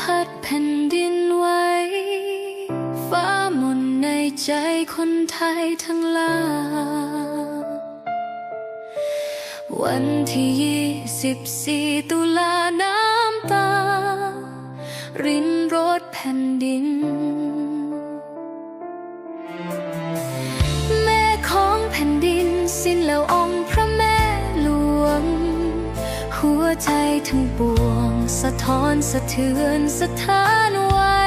พัดแผ่นดินไหวฟ้ามนในใจคนไทยทั้งหลายวันที่ยี่สิบสี่ตุลาน้ำตา รินรดแผ่นดิน ท้อนสะเทือนสะท้านไว้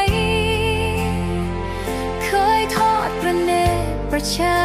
เคยทอดประเนตประชา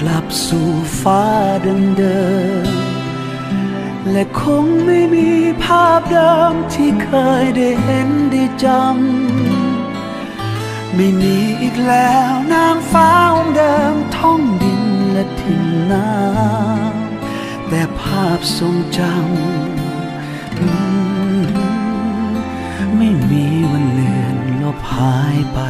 กลับสู่ฟ้าเดิมๆและคงไม่มีภาพเดิมที่เคยได้เห็นได้จำ ไม่มีอีกแล้วนางฟ้าองค์เดิมท่องดินและทิ้งน้ำแต่ภาพทรงจำไม่มีวันเลือนลบหายไป